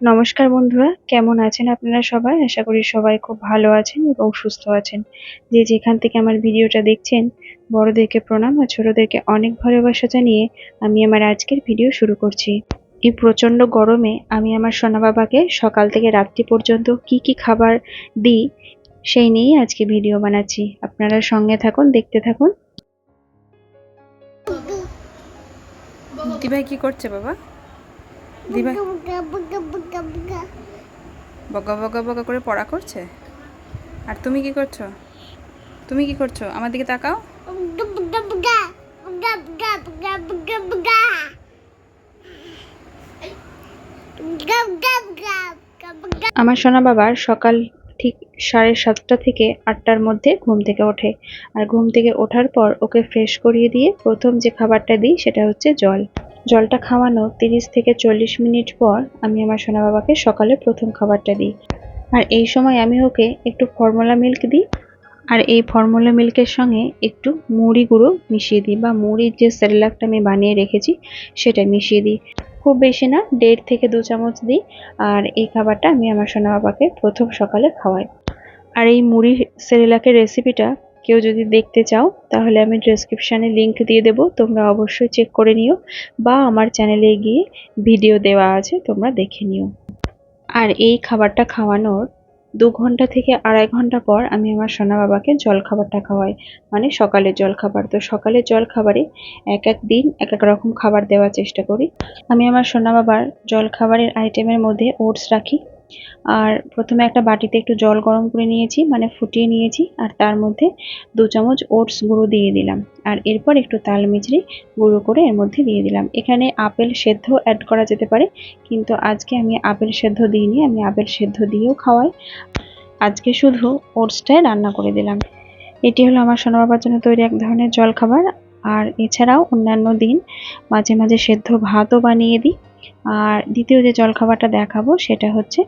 নমস্কার বন্ধুরা, কেমন আছেন আপনারা সবাই? আশা করি সবাই খুব ভালো আছেন এবং সুস্থ আছেন। যে যেখান থেকে আমার ভিডিওটা দেখছেন, বড়দেরকে প্রণাম আর ছোটদেরকে অনেক ভালোবাসা জানিয়ে আমি আমার আজকের ভিডিও শুরু করছি। এই প্রচণ্ড গরমে আমি আমার সোনা বাবাকে সকাল থেকে রাত্রি পর্যন্ত কি কি খাবার দিই, সেই নিয়েই আজকে ভিডিও বানাচ্ছি। আপনারা সঙ্গে থাকুন, দেখতে থাকুন। কি করছে বাবা? দিভাই বগা বগা করে পড়া করছে? আর তুমি কি করছ? তুমি কি করছ? আমার দিকে তাকাও। আমার সোনা বাবার সকাল ঠিক সাড়ে সাতটা থেকে আটটার মধ্যে ঘুম থেকে ওঠে। আর ঘুম থেকে ওঠার পর ওকে ফ্রেশ করিয়ে দিয়ে প্রথম যে খাবারটা দিই সেটা হচ্ছে জল। জলটা খাওয়ানো তিরিশ থেকে চল্লিশ মিনিট পর আমি আমার সোনা বাবাকে সকালে প্রথম খাবারটা দিই। আর এই সময় আমি ওকে একটু ফর্মুলা মিল্ক দিই আর এই ফর্মুলা মিল্কের সঙ্গে একটু মুড়ি গুঁড়ো মিশিয়ে দিই বা মুড়ির যে সেরেলাকটা আমি বানিয়ে রেখেছি সেটা মিশিয়ে দিই। খুব বেশি না, দেড় থেকে দু চামচ দিই আর এই খাবারটা আমি আমার সোনা বাবাকে প্রথম সকালে খাওয়াই। আর এই মুড়ি সেরেলাকের রেসিপিটা কেউ যদি দেখতে চাও, তাহলে আমি ডেসক্রিপশানে লিংক দিয়ে দেবো। তোমরা অবশ্যই চেক করে নিও বা আমার চ্যানেলে গিয়ে ভিডিও দেওয়া আছে, তোমরা দেখে নিও। আর এই খাবারটা খাওয়ানোর দু ঘণ্টা থেকে আড়াই ঘণ্টা পর আমি আমার সোনা বাবাকে জল খাবারটা খাওয়াই। মানে সকালের জল খাবার। তো সকালের জল খাবারে এক এক দিন এক এক রকম খাবার দেওয়ার চেষ্টা করি। আমি আমার সোনা বাবার জল খাবারের আইটেমের মধ্যে ওটস রাখি। আর প্রথমে একটা বাটিতে একটু জল গরম করে নিয়েছি মানে ফুটিয়ে নিয়েছি, আর তার মধ্যে দু চামচ ওটস গুঁড়ো দিয়ে দিলাম। আর এরপর একটু তাল মিচড়ি গুঁড়ো করে এর মধ্যে দিয়ে দিলাম। এখানে আপেল সেদ্ধ অ্যাড করা যেতে পারে, কিন্তু আজকে আমি আপেল সেদ্ধ দিইনি, আমি আপেল সেদ্ধ দিয়েও খাওয়াই। আজকে শুধু ওটসটাই রান্না করে দিলাম। এটি হলো আমার সোনা বাবার জন্য তৈরি এক ধরনের জলখাবার। আর এছাড়াও অন্যান্য দিন মাঝে মাঝে সেদ্ধ ভাতও বানিয়ে দিই। আর দ্বিতীয় যে জলখাবারটা দেখাবো সেটা হচ্ছে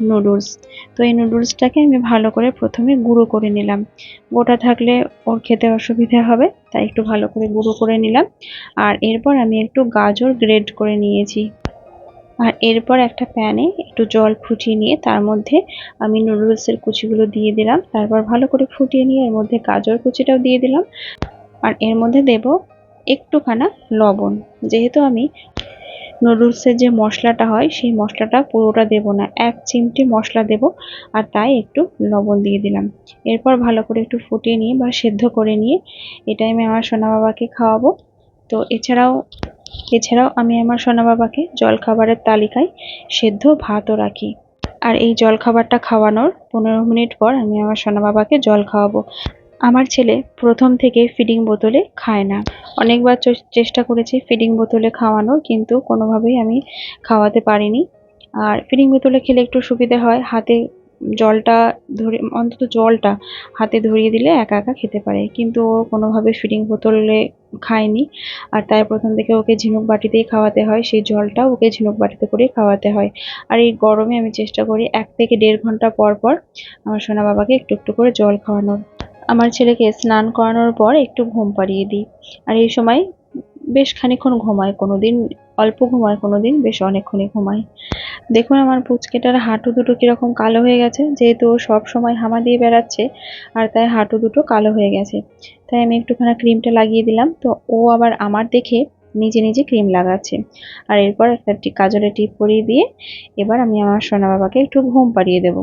নুডলস তো এই নুডলসটাকে আমি ভালো করে প্রথমে গুঁড়ো করে নিলাম। গোটা থাকলে ওর খেতে অসুবিধা হবে, তাই একটু ভালো করে গুঁড়ো করে নিলাম। আর এরপর আমি একটু গাজর গ্রেড করে নিয়েছি। আর এরপর একটা প্যানে একটু জল ফুটিয়ে নিয়ে তার মধ্যে আমি নুডলসের কুচিগুলো দিয়ে দিলাম। তারপর ভালো করে ফুটিয়ে নিয়ে এর মধ্যে গাজর কুচিটাও দিয়ে দিলাম। আর এর মধ্যে দেব একটুখানা লবণ। যেহেতু আমি নুডলসের যে মশলাটা হয়, সেই মশলাটা পুরোটা দেব না। এক চিমটি মশলা দেব আর তাই একটু লবণ দিয়ে দিলাম। এরপর ভালো করে একটু ফুটিয়ে নিয়ে বা সেদ্ধ করে নিয়ে এটাই আমি আমার সোনা বাবাকে খাওয়াবো। তো এছাড়াও এছাড়াও আমি আমার সোনা বাবাকে জলখাবারের তালিকায় সেদ্ধ ভাতও রাখি। আর এই জলখাবারটা খাওয়ানোর পনেরো মিনিট পর আমি আমার সোনা বাবাকে জল খাওয়াবো। আমার ছেলে প্রথম থেকে ফিডিং বোতলে খায় না। অনেকবার চেষ্টা করেছি ফিডিং বোতলে খাওয়ানোর, কিন্তু কোনোভাবেই আমি খাওয়াতে পারিনি। আর ফিডিং বোতলে খেলে একটু সুবিধা হয়, হাতে জলটা ধরে অন্তত জলটা হাতে ধরিয়ে দিলে একা একা খেতে পারে। কিন্তু ও কোনোভাবে ফিডিং বোতলে খায়নি। আর তাই প্রথম থেকে ওকে ঝিনুক বাটিতেই খাওয়াতে হয়, সেই জলটা ওকে ঝিনুক বাটিতে করেই খাওয়াতে হয়। আর এই গরমে আমি চেষ্টা করি এক থেকে দেড় ঘণ্টা পর পর আমার সোনা বাবাকে একটু একটু করে জল খাওয়ানোর। আমার ছেলেকে স্নান করানোর পর একটু ঘুম পাড়িয়ে দিই। আর এই সময় বেশ খানিক্ষণ ঘুমায় কোনো দিন অল্প ঘুমায় কোনো দিন বেশ অনেকক্ষণই ঘুমায় দেখুন আমার পুচকেটার হাঁটু দুটো কীরকম কালো হয়ে গেছে, যেহেতু ও সব সময় হামা দিয়ে বেড়াচ্ছে, আর তাই হাঁটু দুটো কালো হয়ে গেছে। তাই আমি একটুখানি ক্রিমটা লাগিয়ে দিলাম, তো ও আবার আমার দেখে নিজে নিজে ক্রিম লাগাচ্ছে। আর এরপর একটা কাজলের টিপ পরিয়ে দিয়ে এবার আমি আমার সোনা বাবাকে একটু ঘুম পাড়িয়ে দেবো।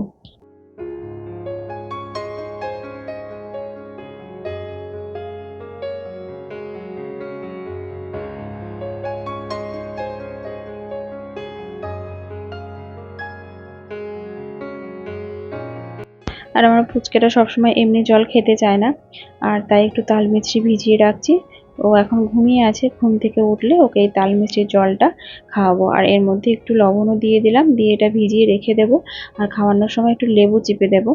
আর আমার ফুচকাটা সবসময় এমনি জল খেতে চায় না। আর তাই একটু তাল মিছরি ভিজিয়ে রাখছি। ও এখন ঘুমিয়ে আছে, ঘুম থেকে উঠলে ওকে এই তাল মিছরির জলটা খাওয়াবো। আর এর মধ্যে একটু লবণও দিয়ে দিলাম, দিয়ে এটা ভিজিয়ে রেখে দেব। আর খাওয়ানোর সময় একটু লেবু চিপে দেবো।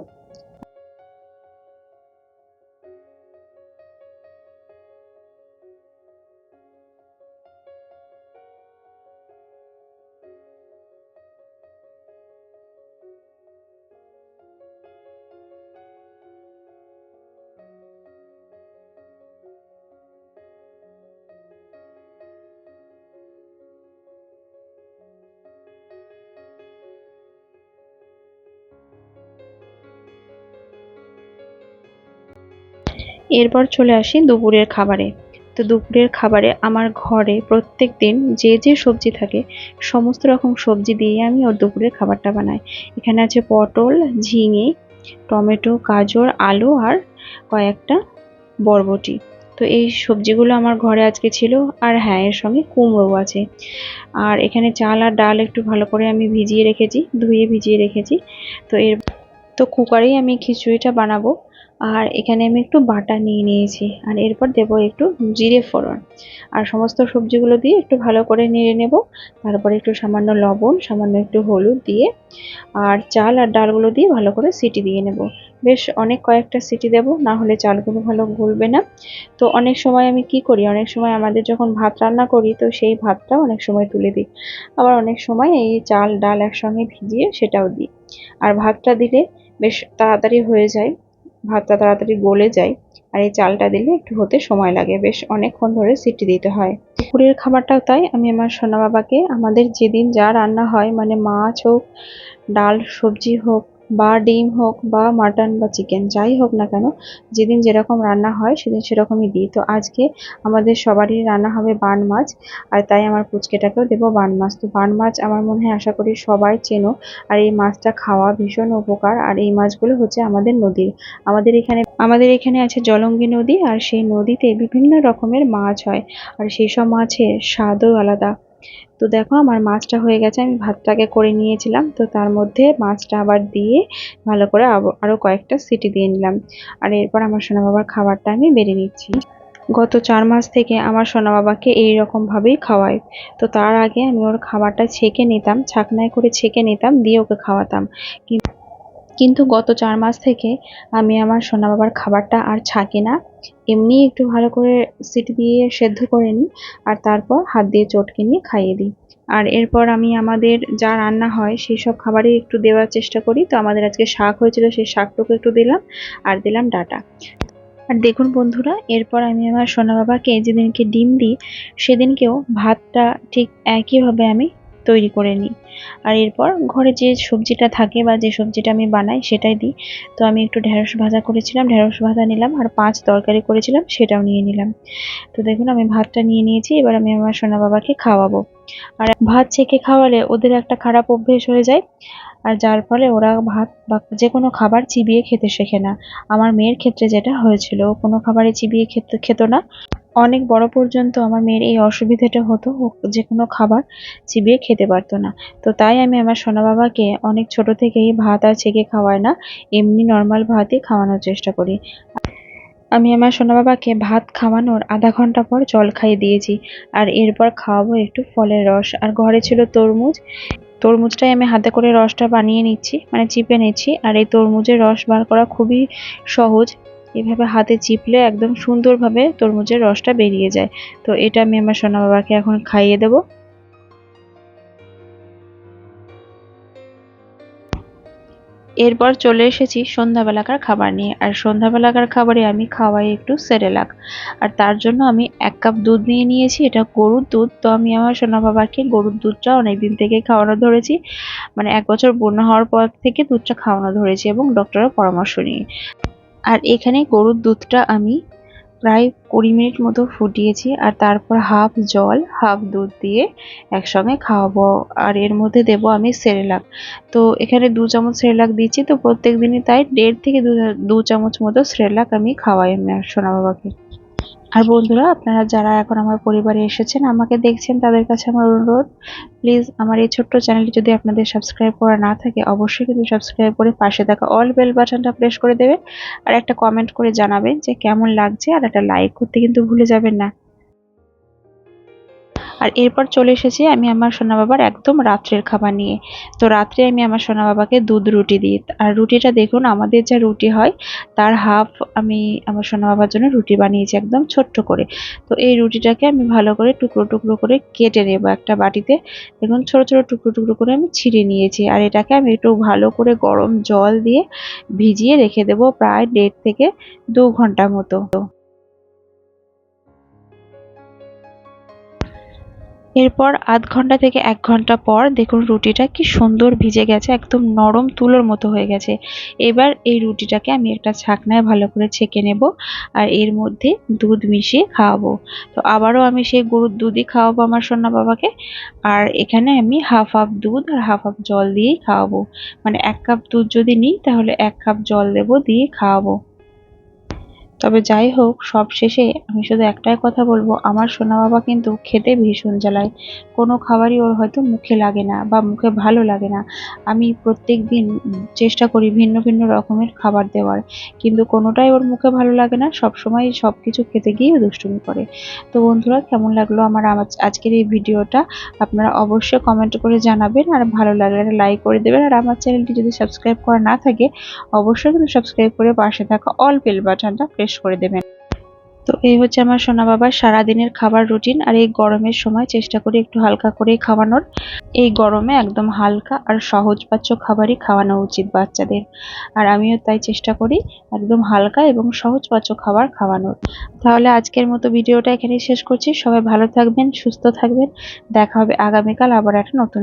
এরপর চলে আসি দুপুরের খাবারে। তো দুপুরের খাবারে আমার ঘরে প্রত্যেক দিন যে যে সবজি থাকে, সমস্ত রকম সবজি দিয়ে আমি ওর দুপুরের খাবারটা বানাই। এখানে আছে পটল, ঝিঙে, টমেটো, গাজর, আলু আর কয়েকটা বরবটি। তো এই সবজিগুলো আমার ঘরে আজকে ছিল আর হ্যাঁ এর সঙ্গে কুমড়োও আছে। আর এখানে চাল আর ডাল একটু ভালো করে আমি ভিজিয়ে রেখেছি, ধুয়ে ভিজিয়ে রেখেছি। তো এর, তো কুকারেই আমি খিচুড়িটা বানাবো। আর এখানে আমি একটু বাটা নিয়ে নিয়েছি। আর এরপর দেবো একটু জিরে ফোড়ন। আর সমস্ত সবজিগুলো দিয়ে একটু ভালো করে নেড়ে নেব। তারপরে একটু সামান্য লবণ, সামান্য একটু হলুদ দিয়ে। আর চাল আর ডালগুলো দিয়ে ভালো করে সিটি দিয়ে নেব। বেশ অনেক কয়েকটা সিটি দেব, না হলে চালগুলো ভালো গলবে না। তো অনেক সময় আমি কি করি? অনেক সময় আমাদের যখন ভাত রান্না করি, তো সেই ভাতটা অনেক সময় তুলে দিই। আবার অনেক সময় এই চাল, ডাল একসঙ্গে ভিজিয়ে সেটাও দিই। আর ভাতটা দিলে বেশ তাড়াতাড়ি হয়ে যায়। ভাতটা তাড়াতাড়ি গলে যায় আর এই চালটা দিলে একটু হতে সময় লাগে। বেশ অনেকক্ষণ ধরে সিটি দিতে হয়। দুপুরের খাবারটাও তাই আমি আমার সোনা বাবাকে, আমাদের যেদিন যা রান্না হয় মানে মাছ হোক, ডাল, সবজি হোক বা ডিম হোক বা মাটন বা চিকেন, যাই হোক না কেন, যেদিন যেরকম রান্না হয় সেদিন সেরকমই দিই। তো আজকে আমাদের সবারই রান্না হবে বান মাছ, আর তাই আমার পুচকেটাকেও দেবো বান মাছ। তো বান মাছ আমার মনে হয় আশা করি সবাই চেনো, আর এই মাছটা খাওয়া ভীষণ উপকার। আর এই মাছগুলো হচ্ছে আমাদের নদীর। আমাদের এখানে আমাদের এখানে আছে জলঙ্গি নদী, আর সেই নদীতে বিভিন্ন রকমের মাছ হয়। আর সেই সব মাছের স্বাদও আলাদা। তো দেখো আমার মাছটা হয়ে গেছে, আমি ভাতটাকে করে নিয়েছিলাম। তো তার মধ্যে মাছটা আবার দিয়ে ভালো করে আরও আরও কয়েকটা সিটি দিয়ে নিলাম। আর এরপর আমার সোনা বাবার খাবারটা আমি বেড়ে নিচ্ছি। গত চার মাস থেকে আমার সোনা বাবাকে এই রকমভাবেই খাওয়াই। তো তার আগে আমি ওর খাবারটা ছেঁকে নিতাম, ছাকনায় করে ছেঁকে নিতাম, দিয়ে ওকে খাওয়াতাম। কিন- কিন্তু গত চার মাস থেকে আমি আমার সোনা বাবার খাবারটা আর ছাঁকি না। এমনি একটু ভালো করে সিটি দিয়ে সেদ্ধ করে নিই আর তারপর হাত দিয়ে চটকে নিয়ে খাইয়ে দিই। আর এরপর আমি আমাদের যা রান্না হয় সেই সব খাবারই একটু দেওয়ার চেষ্টা করি। তো আমাদের আজকে শাক হয়েছিল সেই শাকটুকু একটু দিলাম আর দিলাম ডাটা। আর দেখুন বন্ধুরা, এরপর আমি আমার সোনা বাবাকে যেদিনকে ডিম দিই, সেদিনকেও ভাতটা ঠিক একইভাবে আমি তৈরি করে নিই। আর এরপর ঘরে যে সবজিটা থাকে বা যে সবজিটা আমি বানাই সেটাই দিই। তো আমি একটু ঢেঁড়স ভাজা করেছিলাম, ঢেঁড়স ভাজা নিলাম আর পাঁচ তরকারি করেছিলাম সেটাও নিয়ে নিলাম। তো দেখুন আমি ভাতটা নিয়ে নিয়েছি, এবার আমি আমার সোনা বাবাকে খাওয়াবো। আর ভাত ছেঁকে খাওয়ালে ওদের একটা খারাপ অভ্যেস হয়ে যায়। আর যার ফলে ওরা ভাত বা যে কোনো খাবার চিবিয়ে খেতে শেখে না। আমার মেয়ের ক্ষেত্রে যেটা হয়েছিল, কোনো খাবারে চিবিয়ে খেতে, খেত না। অনেক বড় পর্যন্ত আমার মেয়ের এই অসুবিধাটা হতো যে কোনো খাবার চিবিয়ে খেতে পারতো না। তো তাই আমি আমার সোনা বাবাকে অনেক ছোট থেকেই ভাত আর ছেঁকে খাওয়াই না, এমনি নর্মাল ভাতই খাওয়ানোর চেষ্টা করি। আমি আমার সোনা বাবাকে ভাত খাওয়ানোর আধা ঘণ্টা পর জল খাইয়ে দিয়েছি, আর এরপর খাওয়াবো একটু ফলের রস। আর ঘরে ছিল তরমুজ, তরমুজটাই আমি হাতে করে রসটা বানিয়ে নিচ্ছি মানে চিপে নিচ্ছি, আর এই তরমুজের রস বার করা খুবই সহজ। এভাবে হাতে চিপলে একদম সুন্দরভাবে তরমুজের রসটা বেরিয়ে যায়। তো এটা আমি আমার সোনা বাবাকে এখন খাইয়ে দেবো। এরপর চলে এসেছি সন্ধ্যাবেলাকার খাবার নিয়ে। আর সন্ধ্যাবেলাকার খাবারে আমি খাওয়াই একটু সেরেলাক। আর তার জন্য আমি এক কাপ দুধ নিয়ে নিয়েছি, এটা গরুর দুধ। তো আমি আমার সোনা বাবাকে গরুর দুধটা অনেকদিন থেকে খাওয়ানো ধরেছি। মানে এক বছর পূর্ণ হওয়ার পর থেকে দুধটা খাওয়ানো ধরেছি এবং ডক্টরের পরামর্শ নিয়ে। আর এখানে গরুর দুধটা আমি প্রায় কুড়ি মিনিট মতো ফুটিয়েছি আর তারপর হাফ জল, হাফ দুধ দিয়ে একসঙ্গে খাওয়াবো আর এর মধ্যে দেব আমি সেরেলাক। তো এখানে দু চামচ সেরেলাক দিচ্ছি তো প্রত্যেক দিনই তাই দেড় থেকে দু চামচ মতো সেরেলাক আমি খাওয়াই আমি সোনা বাবাকে। আর বন্ধুরা, আপনারা যারা এখন আমার পরিবারে এসেছেন, আমাকে দেখছেন, তাদের কাছে আমার অনুরোধ প্লিজ আমার এই ছোট্ট চ্যানেলটি যদি আপনাদের সাবস্ক্রাইব করা না থাকে, অবশ্যই কিন্তু সাবস্ক্রাইব করে পাশে থাকা অল বেল বাটনটা প্রেস করে দেবেন। আর একটা কমেন্ট করে জানাবেন যে কেমন লাগছে, আর একটা লাইক করতে কিন্তু ভুলে যাবেন না। আর এরপর চলে এসেছি আমি আমার সোনা বাবার একদম রাত্রের খাবার নিয়ে। তো রাত্রে আমি আমার সোনা বাবাকে দুধ রুটি দিই। আর রুটিটা দেখুন, আমাদের যা রুটি হয়, তার হাফ আমি আমার সোনা বাবার জন্য রুটি বানিয়েছি একদম ছোট্ট করে। তো এই রুটিটাকে আমি ভালো করে টুকরো টুকরো করে কেটে নেব একটা বাটিতে। দেখুন, ছোট ছোট টুকরো টুকরো করে আমি ছিঁড়ে নিয়েছি। আর এটাকে আমি একটু ভালো করে গরম জল দিয়ে ভিজিয়ে রেখে দেবো প্রায় দেড় থেকে দু ঘণ্টা মতো। এরপর আধ ঘণ্টা থেকে এক ঘণ্টা পর দেখুন রুটিটা কি সুন্দর ভিজে গেছে, একদম নরম তুলোর মতো হয়ে গেছে। এবার এই রুটিটাকে আমি একটা ছাকনায় ভালো করে ছেঁকে নেব আর এর মধ্যে দুধ মিশিয়ে খাওয়াবো। তো আবারও আমি সেই গরুর দুধই খাওয়াবো আমার সোনা বাবাকে আর এখানে আমি হাফ হাফ দুধ আর হাফ হাফ জল দিয়েই খাওয়াবো। মানে এক কাপ দুধ যদি নিই তাহলে এক কাপ জল দেবো, দিয়ে খাওয়াবো। তবে যাই হোক, সব শেষে আমি শুধু একটাই কথা বলব, আমার সোনা বাবা কিন্তু খেতে ভীষণ জ্বালায়। কোনো খাবারই ওর হয়তো মুখে লাগে না বা মুখে ভালো লাগে না। আমি প্রত্যেক দিন চেষ্টা করি ভিন্ন ভিন্ন রকমের খাবার দেওয়ার, কিন্তু কোনোটাই ওর মুখে ভালো লাগে না সব সময় সব কিছু খেতে গিয়ে দুষ্টুমি করে। তো বন্ধুরা, কেমন লাগল আমার আজ- আজকের এই ভিডিওটা? আপনারা অবশ্যই কমেন্ট করে জানাবেন, আর ভালো লাগলে লাইক করে দেবেন, আর আমার চ্যানেলটি যদি সাবস্ক্রাইব করা না থাকে, অবশ্যই কিন্তু সাবস্ক্রাইব করে পাশে থাকা অল বেল বাটনটা প্রেস করে দেবেন। তো এই হচ্ছে আমার সোনা বাবার সারাদিনের খাবার রুটিন আর এই গরমের সময় চেষ্টা করি একটু হালকা করেই খাওয়ানোর। এই গরমে একদম হালকা আর সহজপাচ্য খাবারই খাওয়ানো উচিত বাচ্চাদের। আর আমিও তাই চেষ্টা করি একদম হালকা এবং সহজপাচ্য খাবার খাওয়ানোর। তাহলে আজকের মতো ভিডিওটা এখানেই শেষ করছি। সবাই ভালো থাকবেন, সুস্থ থাকবেন। দেখা হবে আগামীকাল আবার একটা নতুন